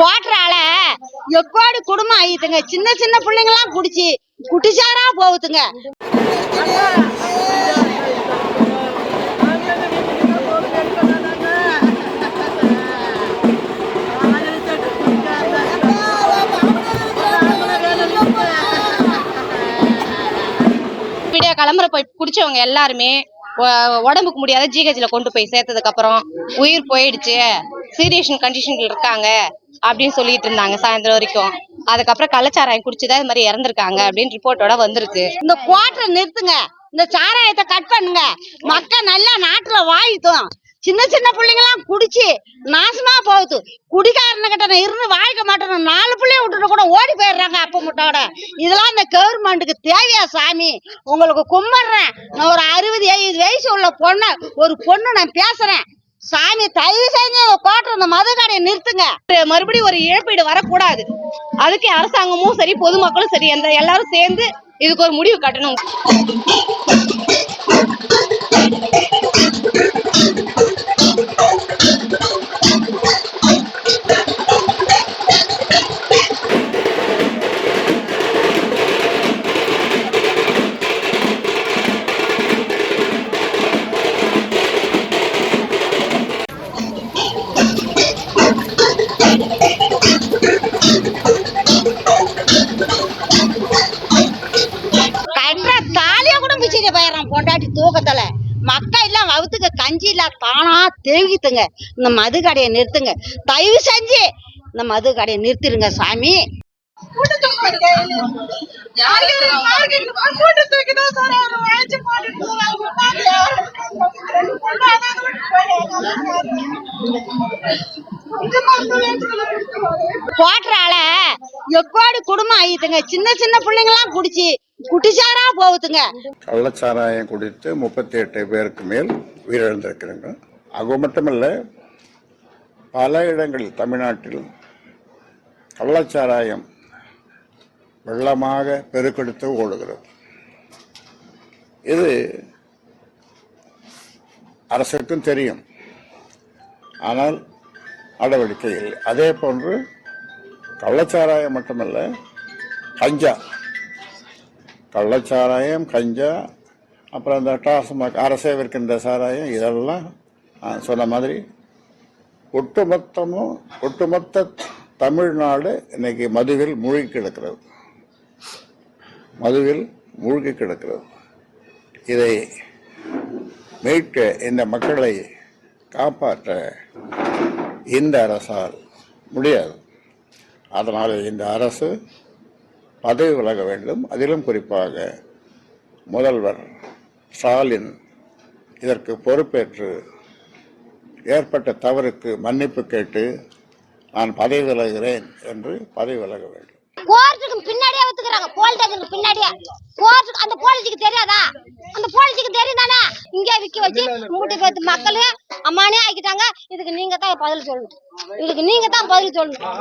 போட்டுறால எக்கோடி குடும்பம் ஆயிடுதுங்க. சின்ன சின்ன பிள்ளைங்களாம் குடிச்சு குட்டிச்சாரா போகுதுங்க. விடிய கிளம்புற போய் குடிச்சவங்க எல்லாருமே உடம்புக்கு முடியாத ஜிஹெச்ல கொண்டு போய் சேர்த்ததுக்கு அப்புறம் உயிர் போயிடுச்சு. சீரியஸ் கண்டிஷன்ல இருக்காங்க. அப்படின்னு சொல்லிட்டு இருந்தாங்க சாயந்தரம் வரைக்கும். அதுக்கப்புறம் கள்ளச்சாராயம் குடிச்சுதான் இது மாதிரி இறந்துருக்காங்க அப்படின்னு ரிப்போர்ட்டோட வந்திருக்கு. இந்த குவாட்டரை நிறுத்துங்க. இந்த சாராயத்தை கட் பண்ணுங்க. மக்கள் நல்லா நாட்டுல வாழ்த்தும். சின்ன சின்ன பிள்ளைங்களாம் குடிச்சு நாசமா போகுது. குடிகாரனுக்கிட்ட இருந்து வாழ்க்க மாட்டேன் நாலு பிள்ளைய விட்டுட்டு கூட ஓடி போயிடுறாங்க அப்ப முட்டோட இதெல்லாம் இந்த கவர்மெண்ட்டுக்கு தேவையா சாமி? உங்களுக்கு கும்பிடுறேன். நான் ஒரு அறுபது எழுபது வயசு உள்ள பொண்ணு ஒரு பொண்ணு நான் பேசுறேன். சாமி தயவு செஞ்சு கோட்டை இந்த மது கடையை நிறுத்துங்க. மறுபடியும் ஒரு இழப்பீடு வரக்கூடாது. அதுக்கு அரசாங்கமும் சரி பொதுமக்களும் சரி எந்த எல்லாரும் சேர்ந்து இதுக்கு ஒரு முடிவு கட்டணும். பொண்டாட்டி தூக்கத்துல. மக்கள் எல்லாம் வவுத்துக்கு கஞ்சி இல்ல தானா தெரிவித்துங்க இந்த மது கடையை நிறுத்துங்க. தயவு செஞ்சு இந்த மது கடையை நிறுத்திடுங்க சாமி. போட்டுறால எப்பாடு குடும்பம் ஆயிடுதுங்க. சின்ன சின்ன பிள்ளைங்களாம் குடிச்சு குட்டிச்சாரா போகுதுங்க. கள்ளச்சாராயம் குடித்து முப்பத்தி எட்டு பேருக்கு மேல் உயிரிழந்திருக்கிறாங்க அது மட்டுமல்ல பல இடங்களில் தமிழ்நாட்டில் கள்ளச்சாராயம் வெள்ளமாக பெருக்கெடுத்து ஓடுகிறது. இது அரசுக்கும் தெரியும். ஆனால் நடவடிக்கைகள் அதே போன்று கள்ளச்சாராயம் மட்டுமல்ல கஞ்சா. கள்ளச்சாராயம் கஞ்சா அப்புறம் இந்த டாஸ்மாக் அரசே விற்கின்ற சாராயம் இதெல்லாம் சொன்ன மாதிரி ஒட்டுமொத்தமும் ஒட்டுமொத்த தமிழ்நாடு இன்னைக்கு மதுவில் மூழ்கி கிடக்கிறது. மதுவில் மூழ்கி கிடக்கிறது. இதை மீட்க இந்த மக்களை காப்பாற்ற இந்த அரசால் முடியாது. அதனால் இந்த அரசு பதவி விலக வேண்டும். அதிலும் குறிப்பாக முதல்வர் ஸ்டாலின் இதற்கு பொறுப்பேற்று ஏற்பட்ட தவறுக்கு மன்னிப்பு கேட்டு நான் பதவி விலகிறேன் என்று பதவி விலக வேண்டும். கோர்ட்டுக்கு பின்னாடியே ஒத்துக்கிறாங்க. போலீஸ் பின்னாடியே. கோர்ட்டுக்கு அந்த போலீஸுக்கு தெரியாதா? அந்த போலீஸுக்கு தெரியும் தானே விக்க வச்சு மூட்டை பேத்து மக்கள் அம்மானே ஆக்கிட்டாங்க. இதுக்கு நீங்க தான் பதில் சொல்லணும். இதுக்கு நீங்க தான் பதில் சொல்லணும்.